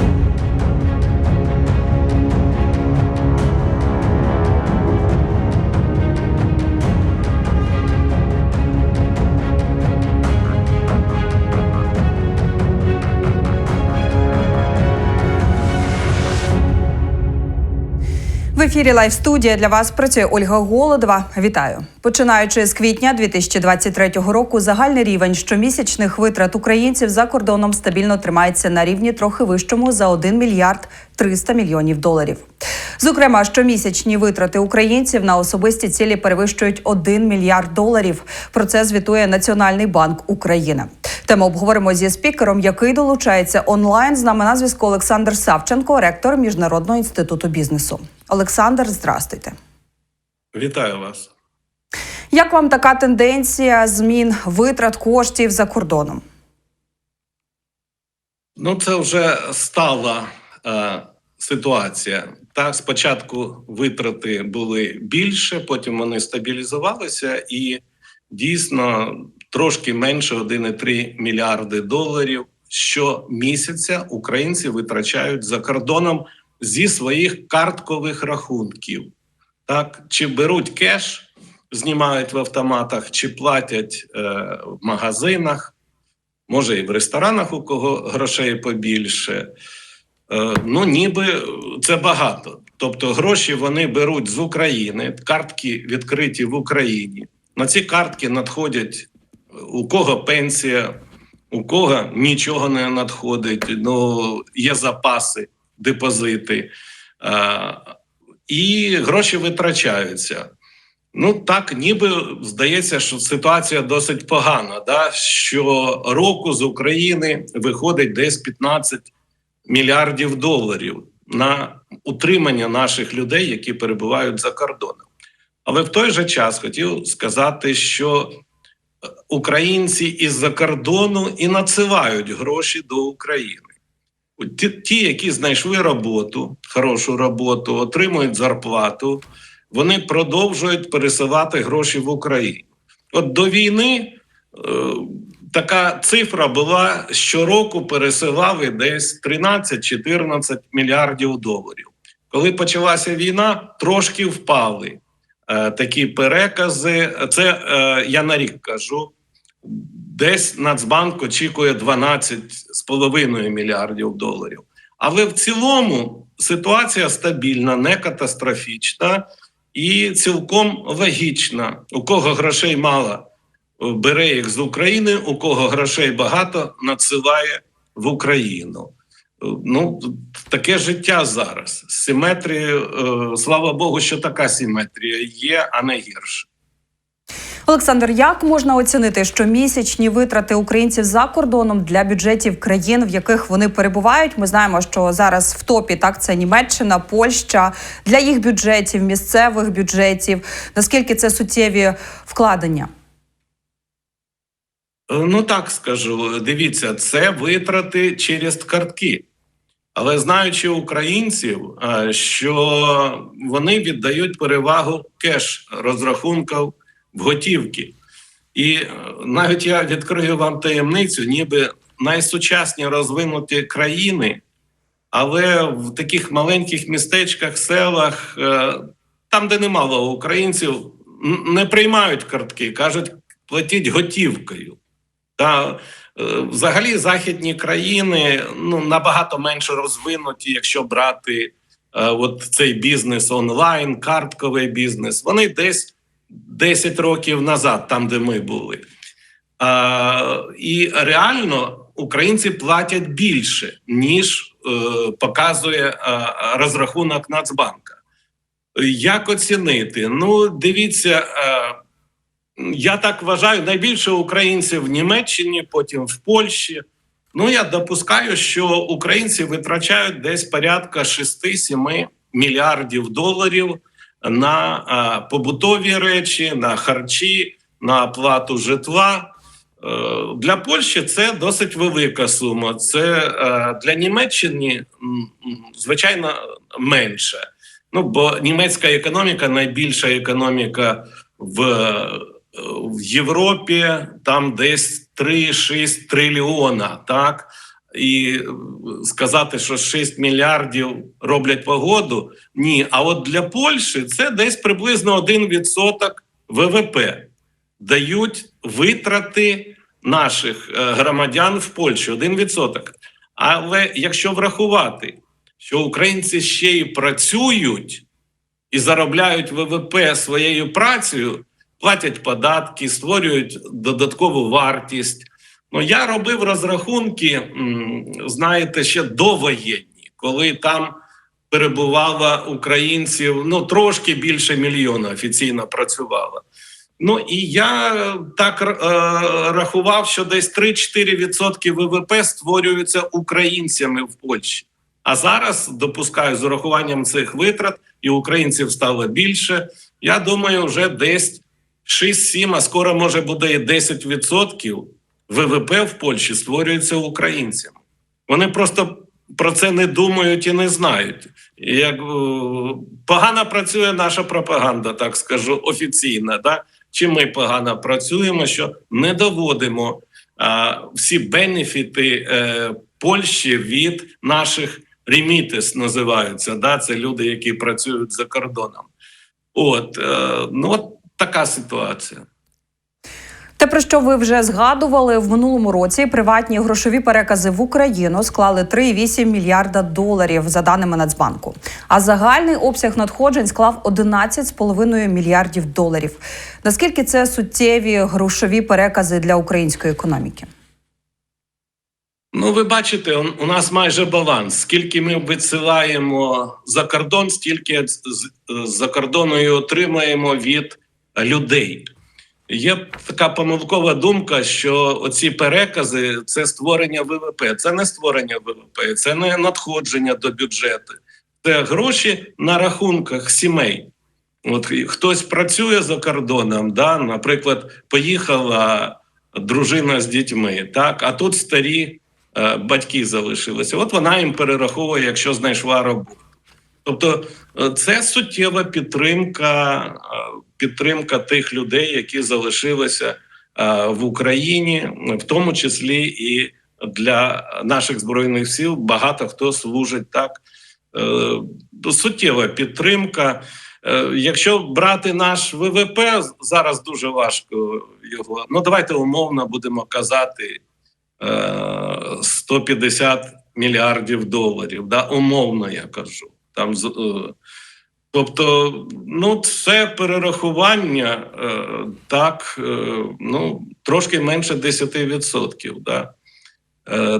В ефірі Лайв студія для вас працює Ольга Голодова. Вітаю. Починаючи з квітня 2023 року, загальний рівень щомісячних витрат українців за кордоном стабільно тримається на рівні трохи вищому за 1 мільярд 300 мільйонів доларів. Зокрема, щомісячні витрати українців на особисті цілі перевищують 1 мільярд доларів. Про це звітує Національний банк України. Тему обговоримо зі спікером, який долучається онлайн. З нами на зв'язку Олександр Савченко, ректор Міжнародного інституту бізнесу. Олександр, здрастуйте. Вітаю вас. Як вам така тенденція змін витрат коштів за кордоном? Ну, це вже стала е, ситуація. Так, спочатку витрати були більше, потім вони стабілізувалися, і дійсно трошки менше 1,3 мільярди доларів щомісяця українці витрачають за кордоном зі своїх карткових рахунків. Так, чи беруть кеш, знімають в автоматах, чи платять е, в магазинах, може і в ресторанах, у кого грошей побільше. Е, ну, ніби це багато. Тобто гроші вони беруть з України, картки відкриті в Україні. На ці картки надходять у кого пенсія, у кого нічого не надходить, ну, є запаси, депозити. Е, і гроші витрачаються. Ну так, ніби здається, що ситуація досить погана. Да? Що року з України виходить десь 15 мільярдів доларів на утримання наших людей, які перебувають за кордоном. Але в той же час хотів сказати, що українці із-за кордону і надсилають гроші до України. Ті, які знайшли роботу, хорошу роботу, отримують зарплату, вони продовжують пересилати гроші в Україну. От до війни е, така цифра була щороку пересилали десь 13-14 мільярдів доларів. Коли почалася війна, трошки впали е, такі перекази. Це е, я на рік кажу. Десь Нацбанк очікує 12,5 мільярдів доларів. Але в цілому ситуація стабільна, не катастрофічна і цілком логічна. У кого грошей мало, бере їх з України, у кого грошей багато, надсилає в Україну. Ну, таке життя зараз. Симетрія, е, слава Богу, що така симетрія є, а не гірше. Олександр, як можна оцінити щомісячні витрати українців за кордоном для бюджетів країн, в яких вони перебувають? Ми знаємо, що зараз в топі так це Німеччина, Польща для їх бюджетів, місцевих бюджетів. Наскільки це суттєві вкладення? Ну так скажу. Дивіться, це витрати через картки. Але знаючи українців, що вони віддають перевагу кеш розрахунків в готівки. І навіть я відкрию вам таємницю, ніби найсучасні розвинуті країни, але в таких маленьких містечках, селах, там, де немало українців, не приймають картки, кажуть, платіть готівкою. Та взагалі західні країни ну набагато менше розвинуті, якщо брати е, от цей бізнес онлайн, картковий бізнес. Вони десь 10 років назад, там де ми були. Е, і реально українці платять більше, ніж е, показує е, розрахунок Нацбанка. Як оцінити? Ну, дивіться. Е, я так вважаю, найбільше українців в Німеччині, потім в Польщі. Ну я допускаю, що українці витрачають десь порядка 6-7 мільярдів доларів на побутові речі, на харчі, на оплату житла. Е, для Польщі це досить велика сума. Це е, для Німеччини звичайно менше. Ну бо німецька економіка найбільша економіка в в Європі там десь 3-6 трильйона, так і е, сказати, що 6 мільярдів роблять погоду. Ні, а от для Польщі це десь приблизно 1% ВВП дають витрати наших е, громадян в Польщі 1%. Але якщо врахувати, що українці ще й працюють і заробляють ВВП своєю працею, платять податки, створюють додаткову вартість. Ну я робив розрахунки, знаєте, ще довоєнні, коли там перебувало українців ну трошки більше мільйона офіційно працювало. Ну і я так е, рахував, що десь 3-4% ВВП створюються українцями в Польщі. А зараз допускаю з урахуванням цих витрат, і українців стало більше. Я думаю, вже десь 6-7, а скоро може буде і 10% ВВП в Польщі створюється українцями. Вони просто про це не думають і не знають. Як е, погано працює наша пропаганда, так скажу офіційна. Да? Чи ми погано працюємо, що не доводимо а, всі бенефіти е, Польщі від наших ремітес називаються. Да? Це люди, які працюють за кордоном. От е, ну от така ситуація. Те, про що ви вже згадували в минулому році, приватні грошові перекази в Україну склали 3,8 мільярда доларів за даними Нацбанку. А загальний обсяг надходжень склав 11,5 мільярдів доларів. Наскільки це суттєві грошові перекази для української економіки? Ну, ви бачите, у- нас майже баланс. Скільки ми висилаємо за кордон, стільки з за кордону і отримаємо від людей. Є така помилкова думка, що оці перекази це створення ВВП. Це не створення ВВП, це не надходження до бюджету. Це гроші на рахунках сімей. От хтось працює за кордоном, да, наприклад, поїхала дружина з дітьми, так, а тут старі е, батьки залишилися. От вона їм перераховує, якщо знайшла роботу. Тобто, е, це суттєва підтримка, е, підтримка тих людей, які залишилися е, в Україні, в тому числі і для наших збройних сил. Багато хто служить так. Суттєва підтримка. Якщо брати наш ВВП, зараз дуже важко його. Ну давайте умовно будемо казати е, 150 мільярдів доларів. Да? Умовно я кажу. Там е, Тобто, ну, це перерахування е, так, е, ну, трошки менше 10%. Да?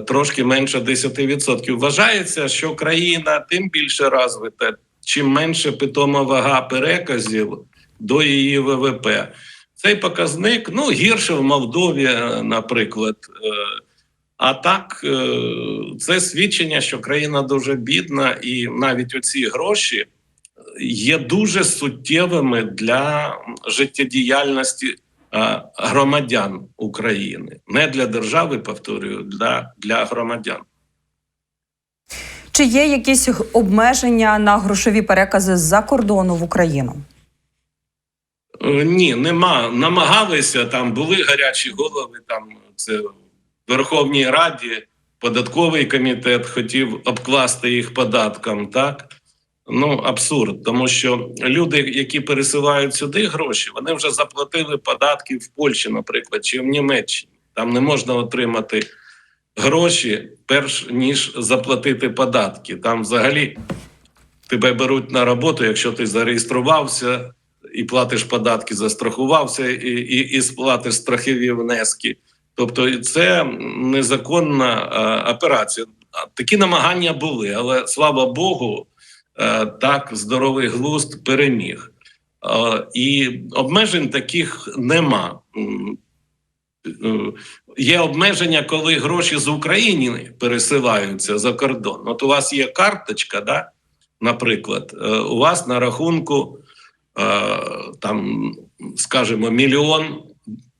Трошки менше 10%. Вважається, що країна тим більше розвита, чим менше питома вага переказів до її ВВП. Цей показник ну гірше в Молдові, наприклад. А так, е, це свідчення, що країна дуже бідна, і навіть оці гроші є дуже суттєвими для життєдіяльності е, громадян України, не для держави, повторюю, для, для громадян. Чи є якісь обмеження на грошові перекази з-за кордону в Україну? Е, Ні, нема. Намагалися там, були гарячі голови. Там це Верховній Раді, податковий комітет хотів обкласти їх податком. Так ну абсурд, тому що люди, які пересилають сюди гроші, вони вже заплатили податки в Польщі, наприклад, чи в Німеччині. Там не можна отримати гроші, перш ніж заплатити податки. Там взагалі тебе беруть на роботу, якщо ти зареєструвався і платиш податки, застрахувався, і, і, і сплатиш страхові внески. Тобто це незаконна е, операція. Такі намагання були, але слава Богу, е, так здоровий глузд переміг. Е, і обмежень таких нема. Е, Є обмеження, коли гроші з України пересилаються за кордон. От у вас є карточка, да? наприклад, е, у вас на рахунку е, там, скажімо, мільйон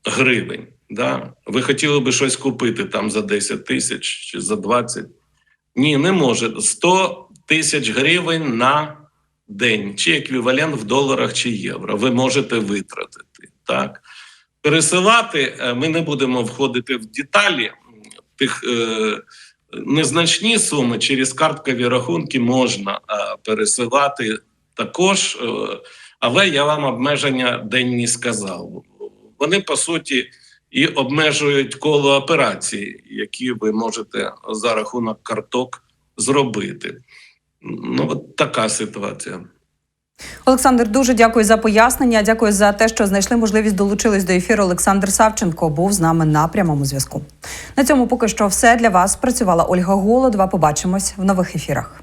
гривень. Да? Ви хотіли би щось купити там за 10 тисяч чи за 20? Ні, не може. 100 тисяч гривень на день, чи еквівалент в доларах чи євро. Ви можете витратити. Так? Пересилати е, ми не будемо входити в деталі тих е, незначні суми через карткові рахунки можна е, пересилати також, е, але я вам обмеження денні сказав. Вони по суті і обмежують коло операцій, які ви можете за рахунок карток зробити. Ну, от така ситуація. Олександр, дуже дякую за пояснення. Дякую за те, що знайшли можливість долучились до ефіру. Олександр Савченко був з нами на прямому зв'язку. На цьому поки що все для вас. Працювала Ольга Голодова. Побачимось в нових ефірах.